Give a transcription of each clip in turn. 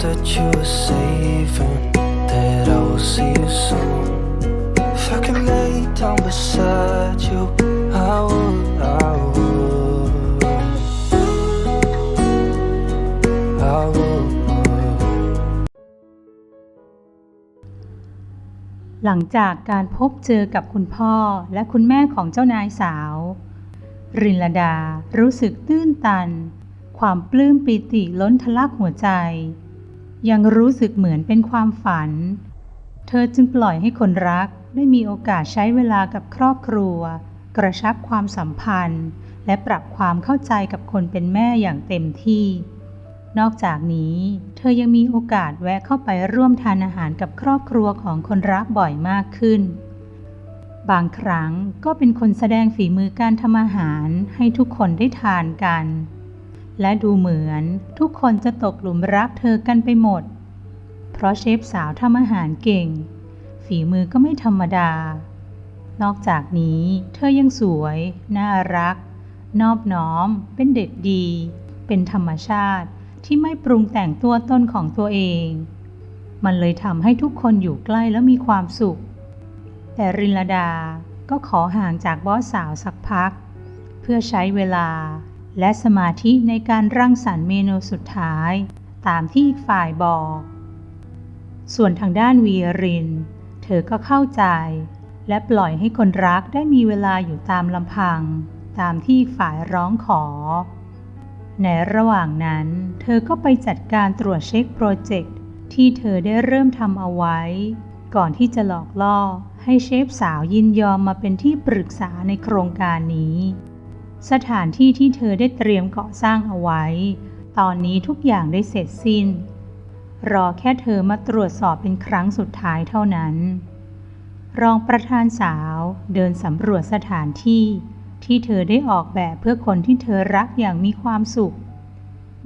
that you were saving, that I will see you soon. If I could lay down beside you, I would, I would. I would. หลังจากการพบเจอกับคุณพ่อและคุณแม่ของเจ้านายสาว รินลดารู้สึกตื้นตัน ความปลื้มปิติล้นทะลักหัวใจ ยังรู้สึกเหมือนเป็นความฝัน เธอจึงปล่อยให้คนรักได้มีโอกาสใช้เวลากับครอบครัว กระชับความสัมพันธ์ และปรับความเข้าใจกับคนเป็นแม่อย่างเต็มที่ นอกจากนี้ เธอยังมีโอกาสแวะเข้าไปร่วมทานอาหารกับครอบครัวของคนรักบ่อยมากขึ้น บางครั้งก็เป็นคนแสดงฝีมือการทำอาหารให้ทุกคนได้ทานกัน และดูเหมือนทุกคนจะตกหลุมรักเธอกันไปหมด เพราะเชฟสาวทำอาหารเก่ง ฝีมือก็ไม่ธรรมดา นอกจากนี้เธอยังสวย น่ารัก นอบน้อม เป็นเด็กดี เป็นธรรมชาติที่ไม่ปรุงแต่งตัวตนของตัวเอง มันเลยทำให้ทุกคนอยู่ใกล้แล้วมีความสุข แต่รินลดาก็ขอห่างจากบอสสาวสักพัก เพื่อใช้เวลา และสมาธิในการรังสรรค์เมนูสุดท้าย ตามที่อีกฝ่ายบอก ส่วนทางด้านวีริน เธอก็เข้าใจ และปล่อยให้คนรักได้มีเวลาอยู่ตามลำพัง ตามที่ฝ่ายร้องขอ ในระหว่างนั้น เธอก็ไปจัดการตรวจเช็คโปรเจกต์ที่เธอได้เริ่มทำเอาไว้ ก่อนที่จะหลอกล่อให้เชฟสาวยินยอมมาเป็นที่ปรึกษาในโครงการนี้ สถานที่ที่เธอได้เตรียมก่อสร้างเอาไว้ ตอนนี้ทุกอย่างได้เสร็จสิ้น รอแค่เธอมาตรวจสอบเป็นครั้งสุดท้ายเท่านั้น รองประธานสาวเดินสำรวจสถานที่ ที่เธอได้ออกแบบเพื่อคนที่เธอรักอย่างมีความสุข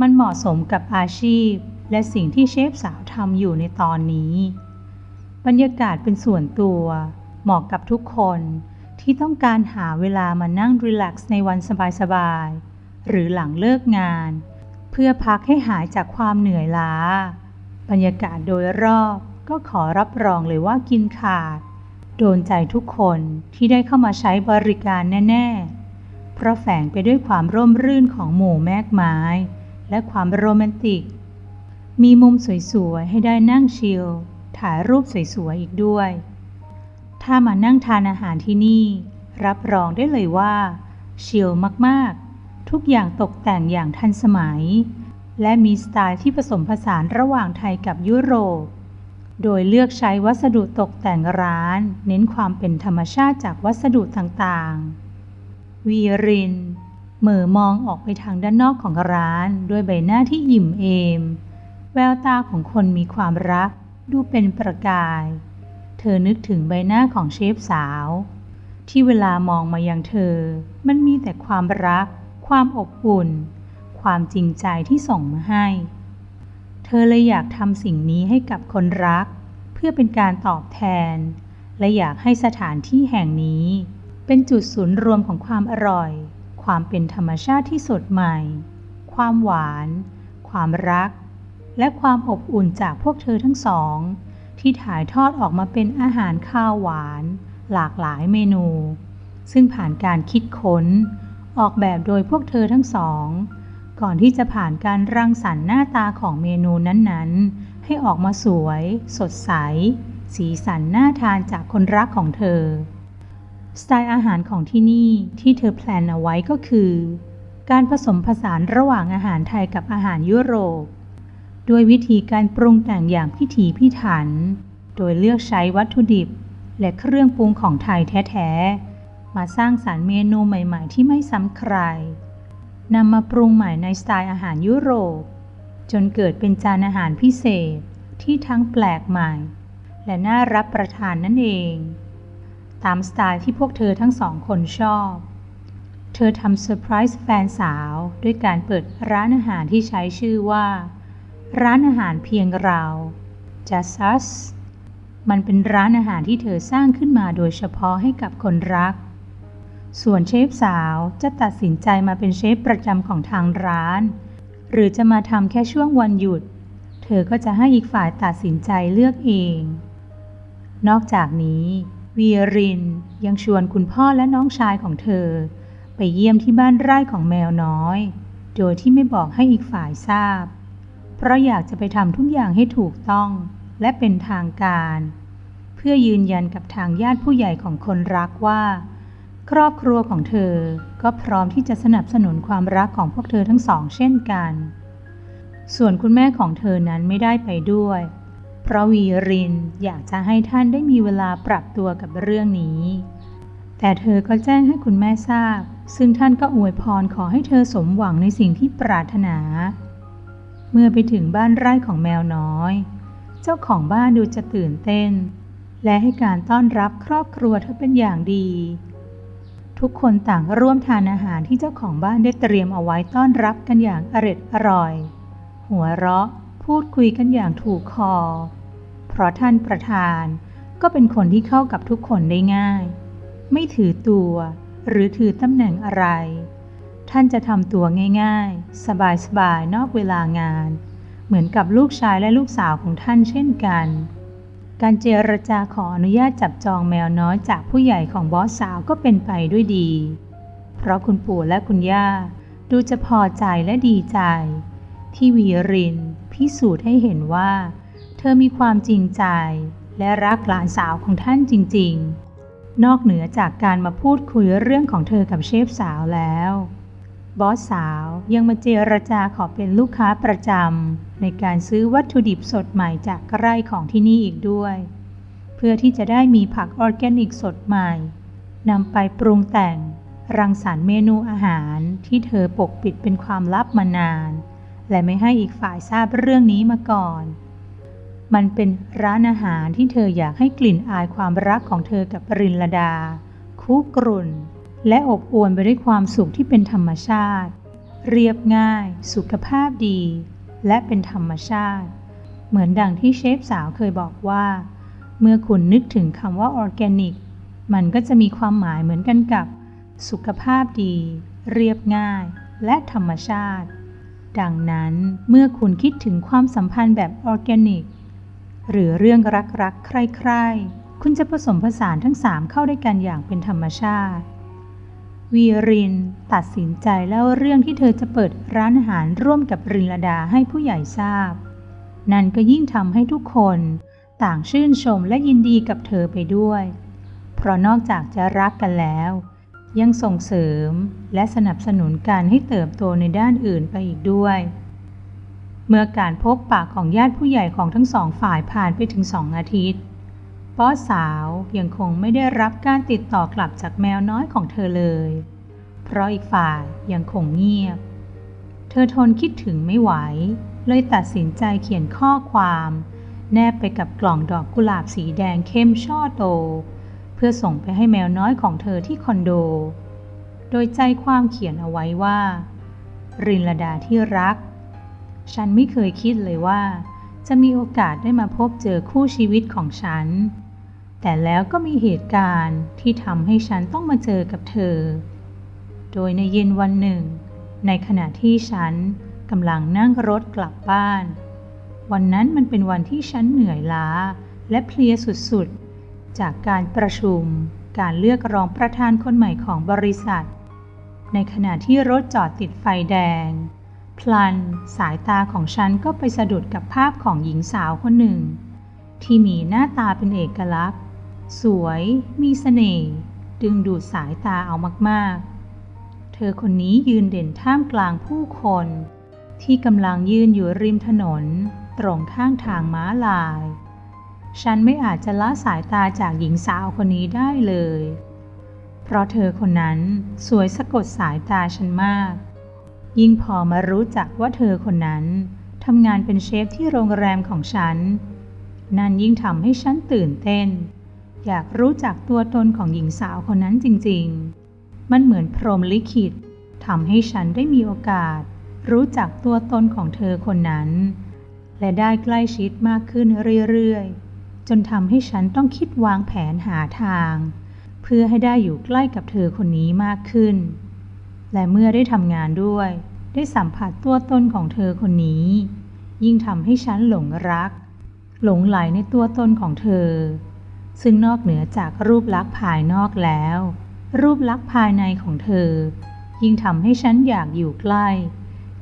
มันเหมาะสมกับอาชีพ และสิ่งที่เชฟสาวทำอยู่ในตอนนี้ บรรยากาศเป็นส่วนตัว เหมาะกับทุกคน ที่ต้องการหาเวลามานั่งรีแลกซ์ในวันสบายๆ หรือหลังเลิกงาน เพื่อพักให้หายจากความเหนื่อยล้า บรรยากาศโดยรอบก็ขอรับรองเลยว่ากินขาด โดนใจทุกคนที่ได้เข้ามาใช้บริการแน่ ๆ เพราะแฝงไปด้วยความร่มรื่นของหมู่แมกไม้ และความโรแมนติก มีมุมสวยๆ ให้ได้นั่งชิลถ่ายรูปสวยๆ อีกด้วย ถ้ามานั่งทานอาหารที่นี่ รับรองได้เลยว่าชิลมากๆ ทุกอย่างตกแต่งอย่างทันสมัย และมีสไตล์ที่ผสมผสานระหว่างไทยกับยุโรป โดยเลือกใช้วัสดุตกแต่งร้าน เน้นความเป็นธรรมชาติจากวัสดุต่างๆ วีรินเหม่อมองออกไปทางด้านนอกของร้าน ด้วยใบหน้าที่ยิ้มเอม แววตาของคนมีความรัก ดูเป็นประกาย ธอนึกถึงใบหน้าของเชฟสาว ที่เวลามองมายังเธอ มันมีแต่ความรัก ความอบอุ่น ความจริงใจที่ส่งมาให้ เธอเลยอยากทำสิ่งนี้ให้กับคนรัก เพื่อเป็นการตอบแทน และอยากให้สถานที่แห่งนี้ เป็นจุดศูนย์รวมของความอร่อย ความเป็นธรรมชาติที่สดใหม่ ความหวาน ความรัก และความอบอุ่นจากพวกเธอทั้งสอง ที่ถ่ายทอดออกมาเป็นอาหารข้าวหวาน หลากหลายเมนู ซึ่งผ่านการคิดค้น ออกแบบโดยพวกเธอทั้งสอง ก่อนที่จะผ่านการรังสรรค์หน้าตาของเมนูนั้นๆ ให้ออกมาสวย สดใส สีสันน่าทานจากคนรักของเธอ สไตล์อาหารของที่นี่ที่เธอแพลนเอาไว้ก็คือ การผสมผสานระหว่างอาหารไทยกับอาหารยุโรป ด้วยวิธีการปรุงแต่งอย่างพิถีพิถัน โดยเลือกใช้วัตถุดิบ และเครื่องปรุงของไทยแท้ๆ มาสร้างสารรค์เมนูใหม่ๆ ที่ไม่ซ้ำใคร นำมาปรุงใหม่ในสไตล์อาหารยุโรป จนเกิดเป็นจานอาหารพิเศษที่ทั้งแปลกใหม่ และน่ารับประทานนั่นเอง ตามสไตล์ที่พวกเธอทั้งสองคนชอบ เธอทำเซอร์ไพรส์แฟนสาวด้วยการเปิดร้านอาหารที่ใช้ชื่อว่า ร้านอาหารเพียงเรา Just Us มันเป็นร้านอาหารที่เธอสร้างขึ้นมาโดยเฉพาะให้กับคนรัก ส่วนเชฟสาวจะตัดสินใจมาเป็นเชฟประจำของทางร้าน หรือจะมาทำแค่ช่วงวันหยุด เธอก็จะให้อีกฝ่ายตัดสินใจเลือกเอง นอกจากนี้วีรินยังชวนคุณพ่อและน้องชายของเธอ ไปเยี่ยมที่บ้านไร่ของแมวน้อย โดยที่ไม่บอกให้อีกฝ่ายทราบ ราะอยากจะไปทำทุกอย่างให้ถูกต้อง และเป็นทางการ เพื่อยืนยันกับทางญาติผู้ใหญ่ของคนรักว่า ครอบครัวของเธอก็พร้อมที่จะสนับสนุนความรักของพวกเธอทั้งสองเช่นกัน ส่วนคุณแม่ของเธอนั้นไม่ได้ไปด้วย เพราะวีรินอยากจะให้ท่านได้มีเวลาปรับตัวกับเรื่องนี้ แต่เธอก็แจ้งให้คุณแม่ทราบ ซึ่งท่านก็อวยพรขอให้เธอสมหวังในสิ่งที่ปรารถนา เมื่อไปถึงบ้านไร่ของแมวน้อย เจ้าของบ้านดูจะตื่นเต้น และให้การต้อนรับครอบครัวเธอเป็นอย่างดี ทุกคนต่างร่วมทานอาหารที่เจ้าของบ้านได้เตรียมเอาไว้ต้อนรับกันอย่างอร็ดอร่อย หัวเราะพูดคุยกันอย่างถูกคอ เพราะท่านประธานก็เป็นคนที่เข้ากับทุกคนได้ง่าย ไม่ถือตัวหรือถือตำแหน่งอะไร ท่านจะทำตัวง่ายๆ สบายๆ นอกเวลางาน เหมือนกับลูกชายและลูกสาวของท่านเช่นกัน การเจรจาขออนุญาตจับจองแมวน้อยจากผู้ใหญ่ของบอสสาวก็เป็นไปด้วยดี เพราะคุณปู่และคุณย่าดูจะพอใจและดีใจ ที่วีรินพิสูจน์ให้เห็นว่า เธอมีความจริงใจ และรักหลานสาวของท่านจริง ๆ นอกเหนือจากการมาพูดคุยเรื่องของเธอกับเชฟสาวแล้ว บอสสาวยังมาเจรจาขอเป็นลูกค้าประจำในการซื้อวัตถุดิบสดใหม่จากไร่ของที่นี่อีกด้วย เพื่อที่จะได้มีผักออร์แกนิกสดใหม่นำไปปรุงแต่ง รังสรรค์เมนูอาหารที่เธอปกปิดเป็นความลับมานาน และไม่ให้อีกฝ่ายทราบเรื่องนี้มาก่อน มันเป็นร้านอาหารที่เธออยากให้กลิ่นอายความรักของเธอกับปรินลดาคุกรุ่น และอบอวลไปด้วยความสุขที่เป็นธรรมชาติ เรียบง่าย สุขภาพดี และเป็นธรรมชาติ เหมือนดังที่เชฟสาวเคยบอกว่า เมื่อคุณนึกถึงคำว่าออร์แกนิก มันก็จะมีความหมายเหมือนกันกับ สุขภาพดี เรียบง่าย และธรรมชาติ ดังนั้นเมื่อคุณคิดถึงความสัมพันธ์แบบออร์แกนิก หรือเรื่องรักๆใคร่ๆคุณจะผสมผสานทั้งสามเข้าด้วยกันอย่างเป็นธรรมชาติ วีรินตัดสินใจเล่าเรื่องที่เธอจะเปิดร้านอาหารร่วมกับรินลดาให้ผู้ใหญ่ทราบ นั่นก็ยิ่งทำให้ทุกคนต่างชื่นชมและยินดีกับเธอไปด้วย เพราะนอกจากจะรักกันแล้ว ยังส่งเสริมและสนับสนุนการให้เติบโตในด้านอื่นไปอีกด้วย เมื่อการพบปากของญาติผู้ใหญ่ของทั้งสองฝ่ายผ่านไปถึงสองอาทิตย์ บอสสาวยังคงไม่ได้รับการติดต่อกลับจากแมวน้อยของเธอเลย เพราะอีกฝ่ายยังคงเงียบ เธอทนคิดถึงไม่ไหว เลยตัดสินใจเขียนข้อความ แนบไปกับกล่องดอกกุหลาบสีแดงเข้มช่อโต เพื่อส่งไปให้แมวน้อยของเธอที่คอนโด โดยใจความเขียนเอาไว้ว่า รินลดาที่รัก ฉันไม่เคยคิดเลยว่าจะมีโอกาสได้มาพบเจอคู่ชีวิตของฉัน แต่แล้วก็มีเหตุการณ์ที่ทำให้ฉันต้องมาเจอกับเธอ โดยในเย็นวันหนึ่ง ในขณะที่ฉันกำลังนั่งรถกลับบ้าน วันนั้นมันเป็นวันที่ฉันเหนื่อยล้าและเพลียสุดๆ จากการประชุม การเลือกรองประธานคนใหม่ของบริษัท ในขณะที่รถจอดติดไฟแดง พลันสายตาของฉันก็ไปสะดุดกับภาพของหญิงสาวคนหนึ่ง ที่มีหน้าตาเป็นเอกลักษณ์ สวยมีเสน่ห์ดึงดูดสายตาเอามากๆ เธอคนนี้ยืนเด่นท่ามกลางผู้คน ที่กำลังยืนอยู่ริมถนน ตรงข้างทางม้าลาย ฉันไม่อาจจะละสายตาจากหญิงสาวคนนี้ได้เลย เพราะเธอคนนั้นสวยสะกดสายตาฉันมาก ยิ่งพอมารู้จักว่าเธอคนนั้นทำงานเป็นเชฟที่โรงแรมของฉัน นั่นยิ่งทำให้ฉันตื่นเต้น อยากรู้จักตัวตนของหญิงสาวคนนั้นจริงๆ มันเหมือนพรหมลิขิตทำให้ฉันได้มีโอกาส รู้จักตัวตนของเธอคนนั้น และได้ใกล้ชิดมากขึ้นเรื่อยๆ จนทำให้ฉันต้องคิดวางแผนหาทาง เพื่อให้ได้อยู่ใกล้กับเธอคนนี้มากขึ้น และเมื่อได้ทำงานด้วย ได้สัมผัสตัวตนของเธอคนนี้ ยิ่งทำให้ฉันหลงรัก หลงไหลในตัวตนของเธอ ซึ่งนอกเหนือจากรูปลักษณ์ภายนอกแล้ว รูปลักษณ์ภายในของเธอ ยิ่งทำให้ฉันอยากอยู่ใกล้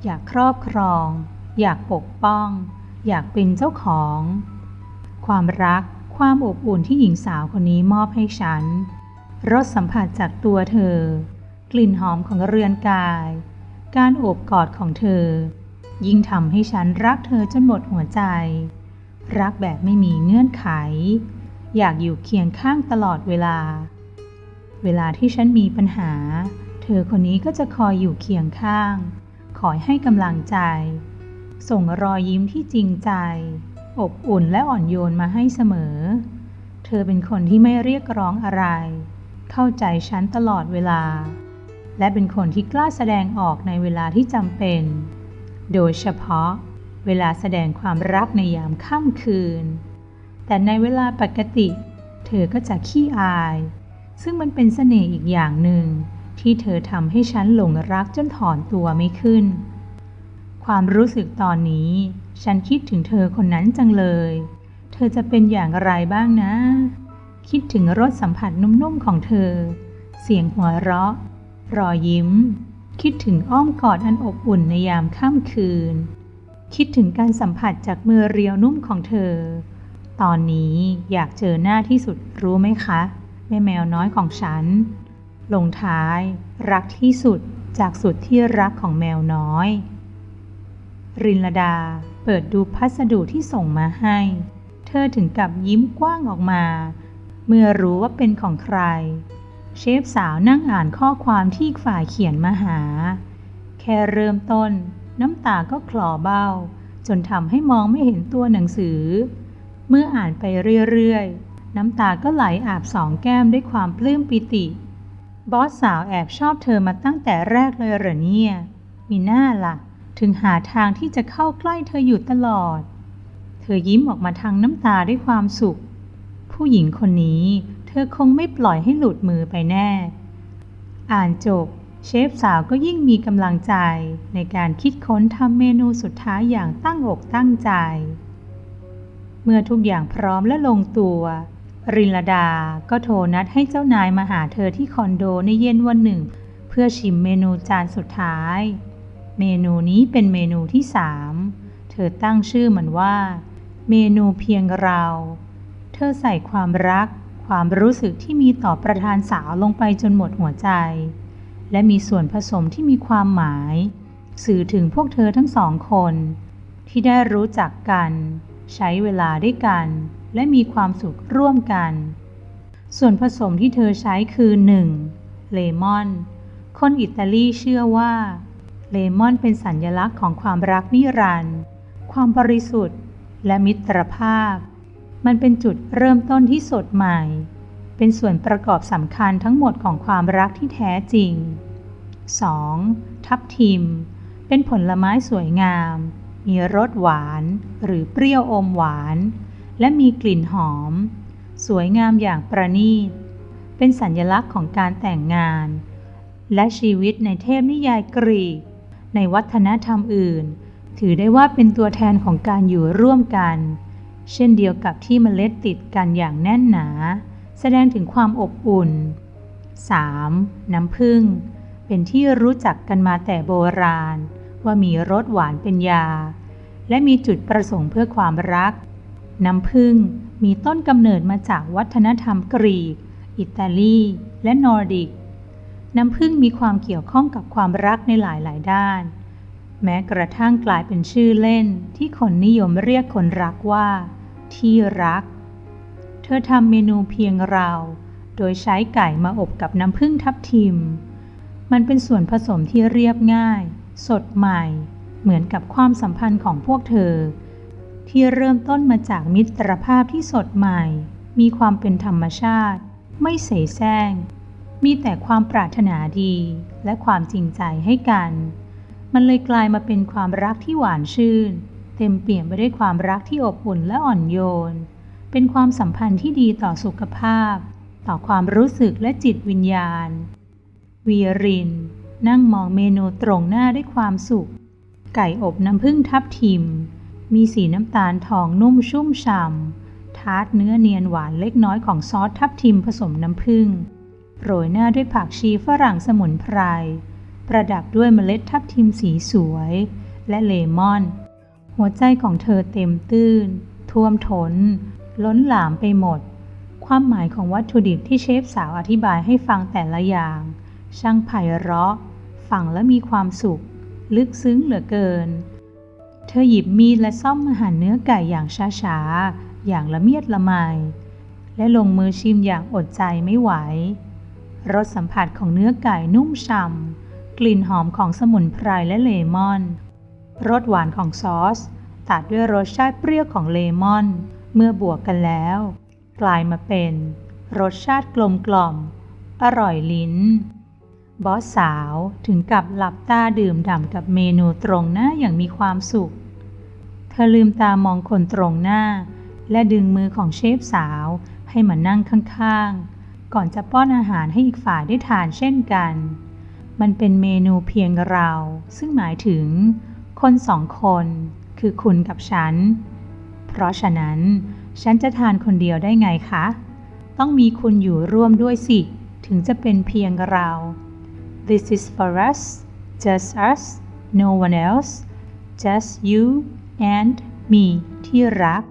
อยากครอบครอง อยากปกป้อง อยากเป็นเจ้าของ ความรักความอบอุ่นที่หญิงสาวคนนี้มอบให้ฉัน รสสัมผัสจากตัวเธอ กลิ่นหอมของเรือนกาย การโอบกอดของเธอ ยิ่งทำให้ฉันรักเธอจนหมดหัวใจ รักแบบไม่มีเงื่อนไข อยากอยู่เคียงข้างตลอดเวลา เวลาที่ฉันมีปัญหา เธอคนนี้ก็จะคอยอยู่เคียงข้าง คอยให้กำลังใจ ส่งรอยยิ้มที่จริงใจ อบอุ่นและอ่อนโยนมาให้เสมอ เธอเป็นคนที่ไม่เรียกร้องอะไร เข้าใจฉันตลอดเวลา และเป็นคนที่กล้าแสดงออกในเวลาที่จำเป็น โดยเฉพาะ เวลาแสดงความรักในยามค่ำคืน แต่ในเวลาปกติ เธอก็จะขี้อาย ซึ่งมันเป็นเสน่ห์อีกอย่างหนึ่ง ที่เธอทำให้ฉันหลงรักจนถอนตัวไม่ขึ้น ความรู้สึกตอนนี้ ฉันคิดถึงเธอคนนั้นจังเลย เธอจะเป็นอย่างไรบ้างนะ คิดถึงรสสัมผัสนุ่มๆของเธอ เสียงหัวเราะ รอยยิ้ม คิดถึงอ้อมกอดอันอบอุ่นในยามค่ำคืน คิดถึงการสัมผัสจากมือเรียวนุ่มของเธอ ตอนนี้อยากเจอหน้าที่สุดรู้ไหมคะ แม่แมวน้อยของฉัน ลงท้าย รักที่สุดจากสุดที่รักของแมวน้อย รินลดาเปิดดูพัสดุที่ส่งมาให้ เธอถึงกับยิ้มกว้างออกมา เมื่อรู้ว่าเป็นของใคร เชฟสาวนั่งอ่านข้อความที่ฝ่ายเขียนมาหา แค่เริ่มต้น น้ำตาก็คลอเบ้า จนทำให้มองไม่เห็นตัวหนังสือ เมื่ออ่านไปเรื่อยๆ น้ำตาก็ไหลอาบสองแก้มด้วยความปลื้มปิติ บอสสาวแอบชอบเธอมาตั้งแต่แรกเลยเหรอเนี่ย มีหน้าล่ะ ถึงหาทางที่จะเข้าใกล้เธออยู่ตลอด เธอยิ้มออกมาทางน้ำตาด้วยความสุข ผู้หญิงคนนี้ เธอคงไม่ปล่อยให้หลุดมือไปแน่ อ่านจบเชฟสาวก็ยิ่งมีกำลังใจในการคิดค้นทำเมนูสุดท้ายอย่างตั้งอกตั้งใจ เมื่อทุกอย่างพร้อมและลงตัว รินลดาก็โทรนัดให้เจ้านายมาหาเธอที่คอนโดในเย็นวันหนึ่ง เพื่อชิมเมนูจานสุดท้าย เมนูนี้เป็นเมนูที่สามเธอตั้งชื่อมันว่า เมนูเพียงเรา เธอใส่ความรัก ความรู้สึกที่มีต่อประธานสาวลงไปจนหมดหัวใจ และมีส่วนผสมที่มีความหมาย สื่อถึงพวกเธอทั้งสองคน ที่ได้รู้จักกัน ใช้เวลาด้วยกัน และมีความสุขร่วมกัน ส่วนผสมที่เธอใช้คือ 1. เลมอน คนอิตาลีเชื่อว่า เลมอนเป็นสัญญลักษณ์ของความรักนิรันดร์ความบริสุทธิ์ และมิตรภาพ มันเป็นจุดเริ่มต้นที่สดใหม่ เป็นส่วนประกอบสำคัญทั้งหมดของความรักที่แท้จริง 2. ทับทิม เป็นผลไม้สวยงาม มีรสหวานหรือเปรี้ยวอมหวาน และมีกลิ่นหอม สวยงามอย่างประณีต เป็นสัญลักษณ์ของการแต่งงาน และชีวิตในเทพนิยายกรีก ในวัฒนธรรมอื่น ถือได้ว่าเป็นตัวแทนของการอยู่ร่วมกัน เช่นเดียวกับที่เมล็ดติดกันอย่างแน่นหนา แสดงถึงความอบอุ่น 3. น้ำผึ้งเป็นที่รู้จักกันมาแต่โบราณ ว่ามีรสหวานเป็นยา และมีจุดประสงค์เพื่อความรัก น้ำผึ้งมีต้นกำเนิดมาจากวัฒนธรรมกรีก อิตาลี และนอร์ดิก น้ำผึ้งมีความเกี่ยวข้องกับความรักในหลาย ๆ ด้าน แม้กระทั่งกลายเป็นชื่อเล่นที่คนนิยมเรียกคนรักว่า ที่รัก เธอทำเมนูเพียงเรา โดยใช้ไก่มาอบกับน้ำผึ้งทับทิม มันเป็นส่วนผสมที่เรียบง่าย สดใหม่เหมือนกับความสัมพันธ์ของพวกเธอ ที่เริ่มต้นมาจากมิตรภาพที่สดใหม่ มีความเป็นธรรมชาติ ไม่เสแสร้ง มีแต่ความปรารถนาดีและความจริงใจให้กัน มันเลยกลายมาเป็นความรักที่หวานชื่น เต็มเปี่ยมไปด้วยความรักที่อบอุ่นและอ่อนโยน เป็นความสัมพันธ์ที่ดีต่อสุขภาพ ต่อความรู้สึกและจิตวิญญาณ วีริน นั่งมองเมนูตรงหน้าด้วยความสุข ไก่อบน้ำผึ้งทับทิม มีสีน้ำตาลทองนุ่มชุ่มฉ่ำ ทาร์ตเนื้อเนียนหวานเล็กน้อยของซอสทับทิมผสมน้ำผึ้ง โรยหน้าด้วยผักชีฝรั่งสมุนไพร ประดับด้วยเมล็ดทับทิมสีสวย และเลมอน หัวใจของเธอเต็มตื้น ท่วมทนล้นหลามไปหมด ความหมายของวัตถุดิบที่เชฟสาวอธิบายให้ฟังแต่ละอย่างช่างไพเราะ ฟังและมีความสุข ลึกซึ้งเหลือเกิน เธอหยิบมีดและซ่อมมาหั่นเนื้อไก่อย่างช้าๆ อย่างละเมียดละไม และลงมือชิมอย่างอดใจไม่ไหว รสสัมผัสของเนื้อไก่นุ่มฉ่ำ กลิ่นหอมของสมุนไพรและเลมอน รสหวานของซอส ตัดด้วยรสชาติเปรี้ยวของเลมอน เมื่อบวกกันแล้ว กลายมาเป็น รสชาติกลมกล่อม อร่อยลิ้น บอสสาวถึงกับหลับตาดื่มด่ำกับเมนูตรงหน้าอย่างมีความสุข เธอลืมตามองคนตรงหน้า และดึงมือของเชฟสาวให้มานั่งข้างๆ ก่อนจะป้อนอาหารให้อีกฝ่ายได้ทานเช่นกัน มันเป็นเมนูเพียงเรา ซึ่งหมายถึง คนสองคน คือคุณกับฉัน เพราะฉะนั้น ฉันจะทานคนเดียวได้ไงคะ ต้องมีคุณอยู่ร่วมด้วยสิ ถึงจะเป็นเพียงเรา This is for us just us no one else just you and me ที่รัก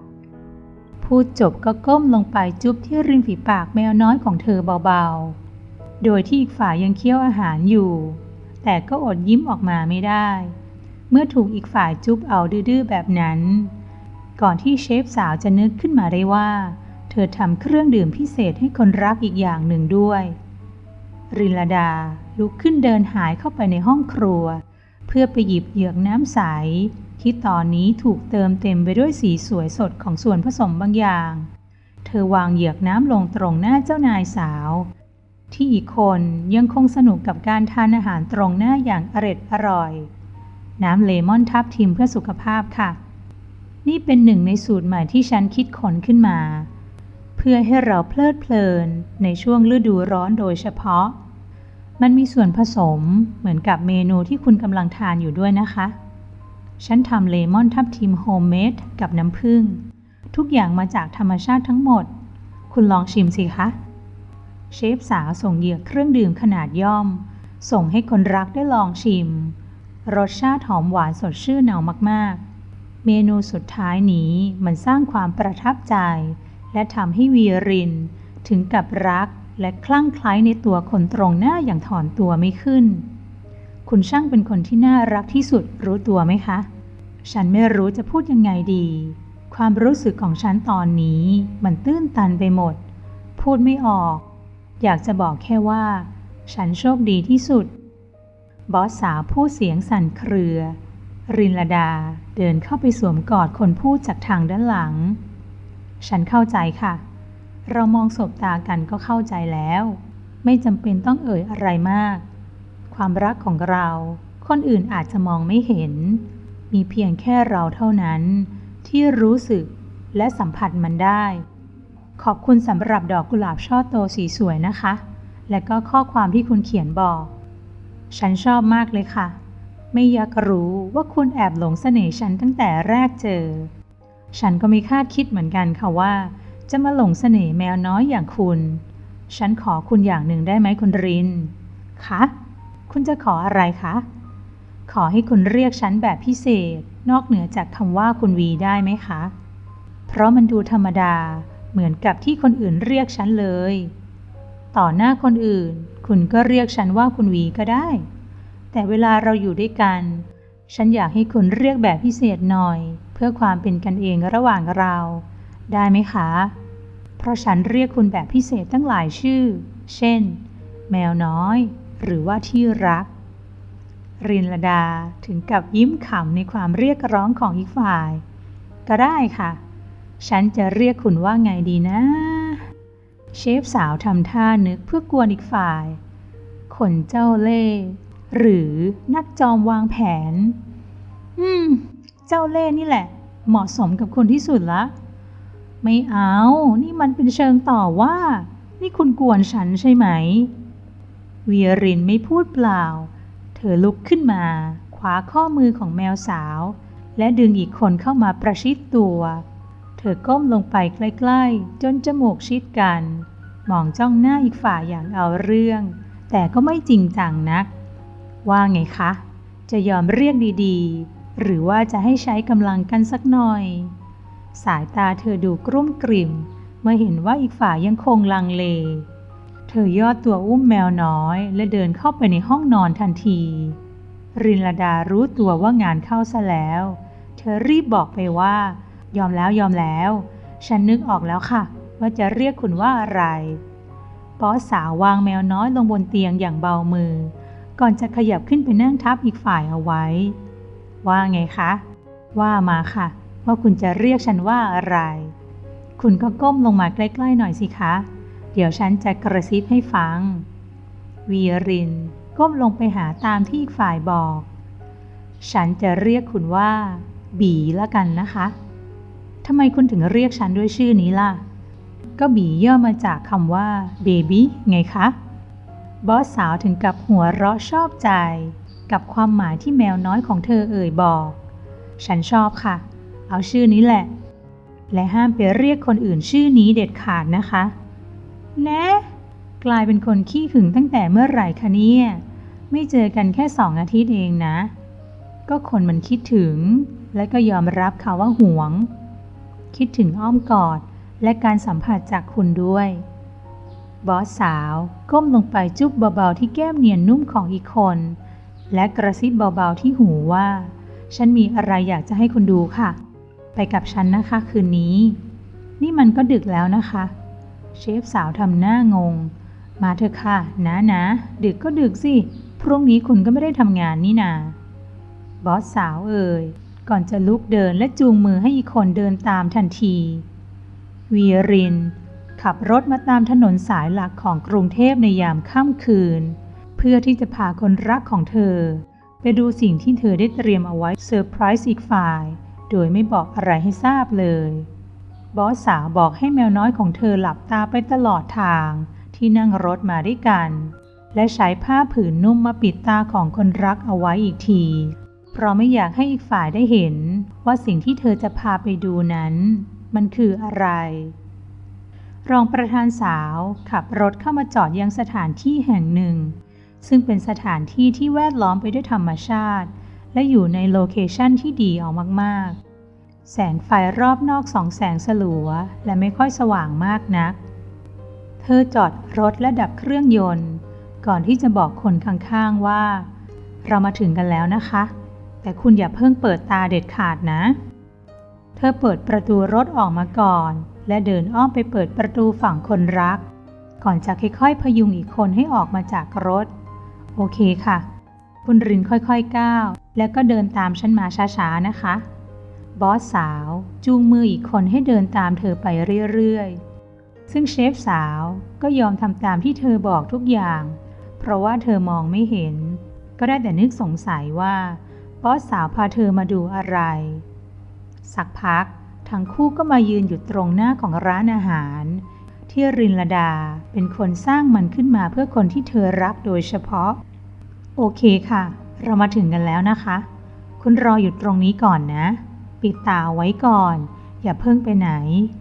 พูดจบก็ก้มลงไปจุ๊บที่ริมฝีปากแมวน้อยของเธอเบาๆ โดยที่อีกฝ่ายยังเคี้ยวอาหารอยู่ แต่ก็อดยิ้มออกมาไม่ได้ เมื่อถูกอีกฝ่ายจุ๊บเอาดื้อๆแบบนั้น ก่อนที่เชฟสาวจะนึกขึ้นมาได้ว่า เธอทำเครื่องดื่มพิเศษให้คนรักอีกอย่างหนึ่งด้วย รินลดา ลุกขึ้นเดินหายเข้าไปในห้องครัว เพื่อไปหยิบเหยือกน้ำใส ที่ตอนนี้ถูกเติมเต็มไปด้วยสีสวยสดของส่วนผสมบางอย่าง เธอวางเหยือกน้ำลงตรงหน้าเจ้านายสาว ที่อีกคนยังคงสนุกกับการทานอาหารตรงหน้าอย่างอร็ดอร่อย น้ำเลมอนทับทิมเพื่อสุขภาพค่ะ นี่เป็นหนึ่งในสูตรใหม่ที่ฉันคิดค้นขึ้นมา เพื่อให้เราเพลิดเพลินในช่วงฤดูร้อนโดยเฉพาะ มันมีส่วนผสมเหมือนกับเมนูที่คุณกำลังทานอยู่ด้วยนะคะ ฉันทำเลมอนทับทิมโฮมเมดกับน้ำผึ้ง ทุกอย่างมาจากธรรมชาติทั้งหมด คุณลองชิมสิคะ เชฟสาวส่งเหยือกเครื่องดื่มขนาดย่อม ส่งให้คนรักได้ลองชิม รสชาติหอมหวานสดชื่นเอามากๆ เมนูสุดท้ายนี้มันสร้างความประทับใจ และทำให้วีรินถึงกับรัก และคลั่งไคล้ในตัวคนตรงหน้าอย่างถอนตัวไม่ขึ้น คุณช่างเป็นคนที่น่ารักที่สุดรู้ตัวไหมคะ ฉันไม่รู้จะพูดยังไงดี ความรู้สึกของฉันตอนนี้มันตื้นตันไปหมด พูดไม่ออก อยากจะบอกแค่ว่า ฉันโชคดีที่สุด บอสสาวพูดเสียงสั่นเครือ รินลดาเดินเข้าไปสวมกอดคนพูดจากทางด้านหลัง ฉันเข้าใจค่ะ เรามองสบตากันก็เข้าใจแล้ว ไม่จำเป็นต้องเอ่ยอะไรมาก ความรักของเรา คนอื่นอาจจะมองไม่เห็น มีเพียงแค่เราเท่านั้น ที่รู้สึกและสัมผัสมันได้ ขอบคุณสำหรับดอกกุหลาบช่อโตสีสวยนะคะ และก็ข้อความที่คุณเขียนบอก ฉันชอบมากเลยค่ะ ไม่อยากรู้ว่าคุณแอบหลงเสน่ห์ฉันตั้งแต่แรกเจอ ฉันก็ไม่คาดคิดเหมือนกันค่ะว่า จะมาหลงเสน่ห์แมวน้อยอย่างคุณ ฉันขอคุณอย่างหนึ่งได้ไหมคุณริน คะ คุณจะขออะไรคะ ขอให้คุณเรียกฉันแบบพิเศษ นอกเหนือจากคำว่าคุณวีได้ไหมคะ เพราะมันดูธรรมดาเหมือนกับที่คนอื่นเรียกฉันเลย ต่อหน้าคนอื่น คุณก็เรียกฉันว่าคุณวีก็ได้ แต่เวลาเราอยู่ด้วยกัน ฉันอยากให้คุณเรียกแบบพิเศษหน่อย เพื่อความเป็นกันเองระหว่างเรา ได้ไหมคะ เพราะฉันเรียกคุณแบบพิเศษตั้งหลายชื่อ เช่น แมวน้อย หรือว่าที่รัก รินลดาถึงกับยิ้มขำในความเรียกร้องของอีกฝ่าย ก็ได้ค่ะ ฉันจะเรียกคุณว่าไงดีนะ เชฟสาวทำท่านึกเพื่อกวนอีกฝ่ายคนเจ้าเล่ห์หรือนักจอมวางแผน อืม เจ้าเล่ห์นี่แหละ เหมาะสมกับคุณที่สุดละ ไม่เอา นี่มันเป็นเชิงต่อว่า นี่คุณกวนฉันใช่ไหม เวียรินไม่พูดเปล่า เธอลุกขึ้นมาคว้าข้อมือของแมวสาว และดึงอีกคนเข้ามาประชิดตัว เธอก้มลงไปใกล้ๆ จนจมูกชิดกัน มองจ้องหน้าอีกฝ่ายอย่างเอาเรื่อง แต่ก็ไม่จริงจังนัก ว่าไงคะ จะยอมเรียกดีๆ หรือว่าจะให้ใช้กำลังกันสักหน่อย สายตาเธอดูกรุ่มกริ่ม เมื่อเห็นว่าอีกฝ่ายยังคงลังเล เธอย่อตัวอุ้มแมวน้อย และเดินเข้าไปในห้องนอนทันที รินลดารู้ตัวว่างานเข้าซะแล้ว เธอรีบบอกไปว่า ยอมแล้วยอมแล้ว ฉันนึกออกแล้วค่ะ ว่าจะเรียกคุณว่าอะไรป๊อสาววางแมวน้อยลงบนเตียงอย่างเบามือ ก่อนจะขยับขึ้นไปนั่งทับอีกฝ่ายเอาไว้ ว่าไงคะ ว่ามาค่ะ ว่าคุณจะเรียกฉันว่าอะไร คุณก็ก้มลงมาใกล้ๆหน่อยสิคะ เดี๋ยวฉันจะกระซิบให้ฟัง วีรินก้มลงไปหาตามที่อีกฝ่ายบอก ฉันจะเรียกคุณว่า บีละกันนะคะทำไมคุณถึงเรียกฉันด้วยชื่อนี้ล่ะ ก็บีย่อมาจากคำว่าเบบี้ไงคะ บอสสาวถึงกับหัวเราะชอบใจ กับความหมายที่แมวน้อยของเธอเอ่ยบอก ฉันชอบค่ะ เอาชื่อนี้แหละ และห้ามไปเรียกคนอื่นชื่อนี้เด็ดขาดนะคะ แนะ กลายเป็นคนขี้หึงตั้งแต่เมื่อไหร่คะเนี่ย ไม่เจอกันแค่สองอาทิตย์เองนะ ก็คนมันคิดถึง และก็ยอมรับค่ะว่าห่วง คิดถึงอ้อมกอดและการสัมผัสจากคุณด้วยบอสสาวก้มลงไปจุ๊บเบาๆที่แก้มเนียนนุ่มของอีกคน และกระซิบเบาๆที่หูว่า ฉันมีอะไรอยากจะให้คุณดูค่ะ ไปกับฉันนะคะคืนนี้ นี่มันก็ดึกแล้วนะคะ เชฟสาวทำหน้างง มาเถอะค่ะนะนะดึกก็ดึกสิ พรุ่งนี้คุณก็ไม่ได้ทำงานนี่นา บอสสาวเอ่ย ก่อนจะลุกเดินและจูงมือให้อีกคนเดินตามทันที วีริน ขับรถมาตามถนนสายหลักของกรุงเทพในยามค่ำคืน เพื่อที่จะพาคนรักของเธอ ไปดูสิ่งที่เธอได้เตรียมเอาไว้เซอร์ไพรส์อีกฝ่าย โดยไม่บอกอะไรให้ทราบเลย บอสสาวบอกให้แมวน้อยของเธอหลับตาไปตลอดทางที่นั่งรถมาด้วยกัน และใช้ผ้าผืนนุ่มมาปิดตาของคนรักเอาไว้อีกที เพราะไม่อยากให้อีกฝ่ายได้เห็นว่าสิ่งที่เธอจะพาไปดูนั้น มันคืออะไร รองประธานสาวขับรถเข้ามาจอดยังสถานที่แห่งหนึ่ง ซึ่งเป็นสถานที่ที่แวดล้อมไปด้วยธรรมชาติ และอยู่ในโลเคชันที่ดีออกมากๆ แสงไฟรอบนอกสองแสงสลัว และไม่ค่อยสว่างมากนัก เธอจอดรถและดับเครื่องยนต์ ก่อนที่จะบอกคนข้างๆว่า เรามาถึงกันแล้วนะคะ แต่คุณอย่าเพิ่งเปิดตาเด็ดขาดนะ เธอเปิดประตูรถออกมาก่อน และเดินอ้อมไปเปิดประตูฝั่งคนรัก ก่อนจะค่อยๆพยุงอีกคนให้ออกมาจากรถ โอเคค่ะ คุณรินค่อยๆก้าว แล้วก็เดินตามฉันมาช้าๆนะคะ บอสสาวจูงมืออีกคนให้เดินตามเธอไปเรื่อยๆ ซึ่งเชฟสาวก็ยอมทำตามที่เธอบอกทุกอย่าง เพราะว่าเธอมองไม่เห็น ก็ได้แต่นึกสงสัยว่าบอสสาวพาเธอมาดูอะไร สักพักทั้งคู่ก็มายืนอยู่ตรงหน้าของร้านอาหาร ที่รินลดาเป็นคนสร้างมันขึ้นมาเพื่อคนที่เธอรักโดยเฉพาะ โอเคค่ะ เรามาถึงกันแล้วนะคะ คุณรออยู่ตรงนี้ก่อนนะ ปิดตาไว้ก่อน อย่าเพิ่งไปไหน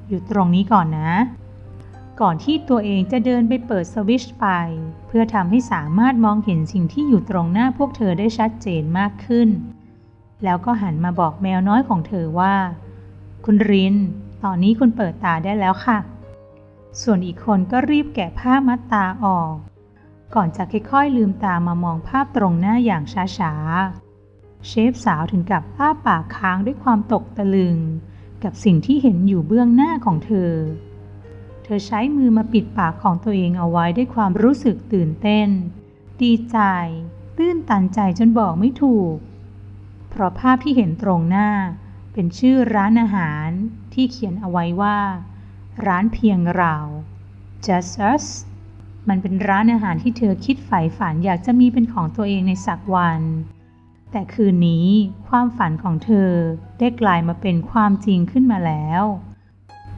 อยู่ตรงนี้ก่อนนะ ก่อนที่ตัวเองจะเดินไปเปิดสวิชไฟเพื่อทำให้สามารถมองเห็นสิ่งที่อยู่ตรงหน้าพวกเธอได้ชัดเจนมากขึ้น แล้วก็หันมาบอกแมวน้อยของเธอว่า คุณริน ตอนนี้คุณเปิดตาได้แล้วค่ะ ส่วนอีกคนก็รีบแกะผ้ามัดตาออก ก่อนจะค่อยๆลืมตามามองภาพตรงหน้าอย่างช้าๆ เชฟสาวถึงกับอ้าปากค้างด้วยความตกตะลึง กับสิ่งที่เห็นอยู่เบื้องหน้าของเธอ เธอใช้มือมาปิดปากของตัวเองเอาไว้ด้วยความรู้สึกตื่นเต้น ดีใจ ตื้นตันใจจนบอกไม่ถูก เพราะภาพที่เห็นตรงหน้า เป็นชื่อร้านอาหารที่เขียนเอาไว้ว่า ร้านเพียงเรา just us มันเป็นร้านอาหารที่เธอคิดใฝ่ฝันอยากจะมีเป็นของตัวเองในสักวัน แต่คืนนี้ความฝันของเธอได้กลายมาเป็นความจริงขึ้นมาแล้ว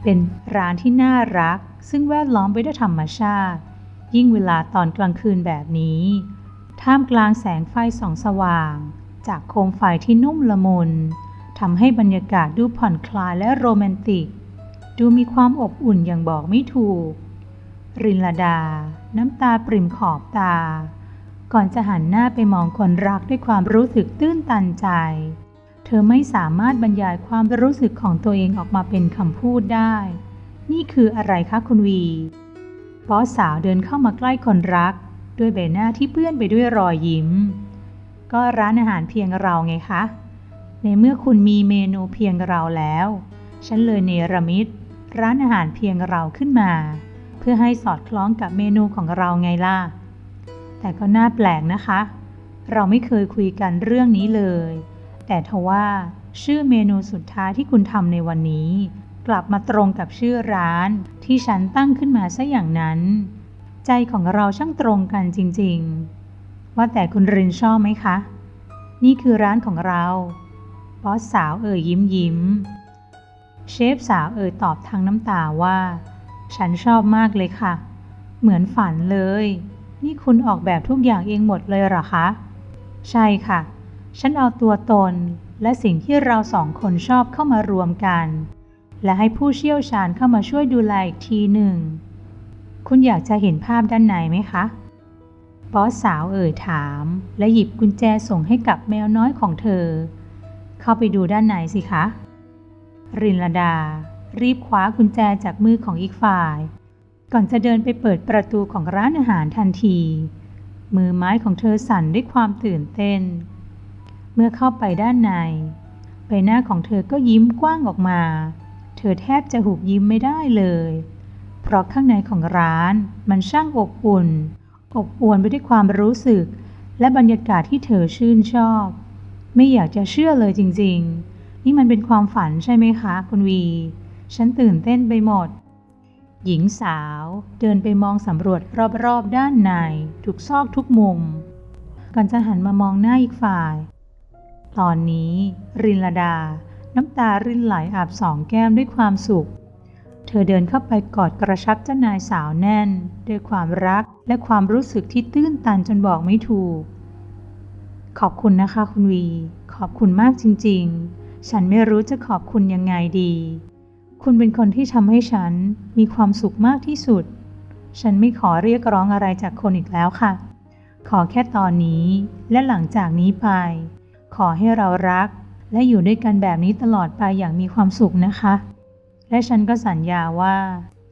เป็นร้านที่น่ารัก ซึ่งแวดล้อมไปด้วยธรรมชาติ ยิ่งเวลาตอนกลางคืนแบบนี้ ท่ามกลางแสงไฟส่องสว่าง จากโคมไฟที่นุ่มละมุนทำให้บรรยากาศดูผ่อนคลายและโรแมนติก ดูมีความอบอุ่นอย่างบอกไม่ถูก รินลดา น้ำตาปริมขอบตา ก่อนจะหันหน้าไปมองคนรักด้วยความรู้สึกตื้นตันใจ เธอไม่สามารถบรรยายความรู้สึกของตัวเองออกมาเป็นคำพูดได้ นี่คืออะไรคะคุณวีบอสสาวเดินเข้ามาใกล้คนรัก ด้วยใบหน้าที่เปื้อนไปด้วยรอยยิ้ม ก็ร้านอาหารเพียงเราไงคะ ในเมื่อคุณมีเมนูเพียงเราแล้ว ฉันเลยเนรมิตร้านอาหารเพียงเราขึ้นมา พื่อให้สอดคล้องกับเมนูของเราไงล่ะ แต่ก็น่าแปลกนะคะ เราไม่เคยคุยกันเรื่องนี้เลย แต่ทว่าชื่อเมนูสุดท้ายที่คุณทำในวันนี้ กลับมาตรงกับชื่อร้านที่ฉันตั้งขึ้นมาซะอย่างนั้น ใจของเราช่างตรงกันจริงๆ ว่าแต่คุณรินชอบไหมคะ นี่คือร้านของเราบอสสาวเอ่ยยิ้มยิ้ม เชฟสาวเอ่ยตอบทางน้ำตาว่า ฉันชอบมากเลยค่ะ เหมือนฝันเลย นี่คุณออกแบบทุกอย่างเองหมดเลยเหรอคะ ใช่ค่ะ ฉันเอาตัวตนและสิ่งที่เราสองคนชอบเข้ามารวมกัน และให้ผู้เชี่ยวชาญเข้ามาช่วยดูแลอีกทีหนึ่ง คุณอยากจะเห็นภาพด้านในไหมคะบอสสาวเอ่ยถาม และหยิบกุญแจส่งให้กับแมวน้อยของเธอ เข้าไปดูด้านในสิคะ รินลดา รีบคว้ากุญแจจากมือของอีกฝ่าย ก่อนจะเดินไปเปิดประตูของร้านอาหารทันที มือไม้ของเธอสั่นด้วยความตื่นเต้น เมื่อเข้าไปด้านใน ใบหน้าของเธอก็ยิ้มกว้างออกมา เธอแทบจะหุบยิ้มไม่ได้เลย เพราะข้างในของร้านมันช่างอบอุ่น อบอวลไปด้วยความรู้สึก และบรรยากาศที่เธอชื่นชอบ ไม่อยากจะเชื่อเลยจริง ๆนี่มันเป็นความฝันใช่ไหมคะ คุณวี ฉันตื่นเต้นไปหมด หญิงสาวเดินไปมองสำรวจรอบๆด้านในทุกซอกทุกมุม ก่อนจะหันมามองหน้าอีกฝ่าย ตอนนี้รินลดา น้ำตารินไหลอาบสองแก้มด้วยความสุข เธอเดินเข้าไปกอดกระชับเจ้านายสาวแน่น ด้วยความรักและความรู้สึกที่ตื้นตันจนบอกไม่ถูก ขอบคุณนะคะคุณวี ขอบคุณมากจริง ๆ ฉันไม่รู้จะขอบคุณยังไงดี คุณเป็นคนที่ทำให้ฉันมีความสุขมากที่สุด ฉันไม่ขอเรียกร้องอะไรจากคนอีกแล้วค่ะ ขอแค่ตอนนี้และหลังจากนี้ไป ขอให้เรารัก และอยู่ด้วยกันแบบนี้ตลอดไปอย่างมีความสุขนะคะ และฉันก็สัญญาว่า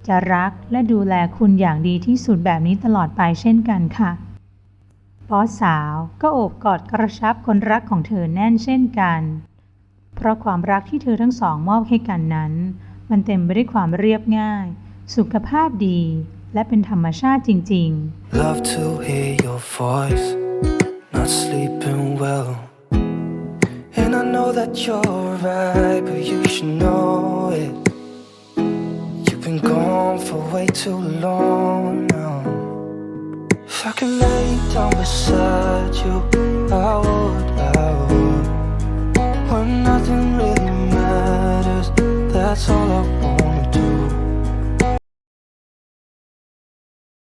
จะรักและดูแลคุณอย่างดีที่สุดแบบนี้ตลอดไปเช่นกันค่ะบอสสาวก็โอบกอดกระชับคนรักของเธอแน่นเช่นกัน เพราะความรักที่เธอทั้งสองมอบให้กันนั้น มันเต็มไปด้วยความเรียบง่าย สุขภาพดี และเป็นธรรมชาติจริง ๆ Love to hear your voice, not sleeping well. And I know that you're right, but you should know it. You've been gone for way too long now. If I could lay down beside you, I would, that's all I wanna do.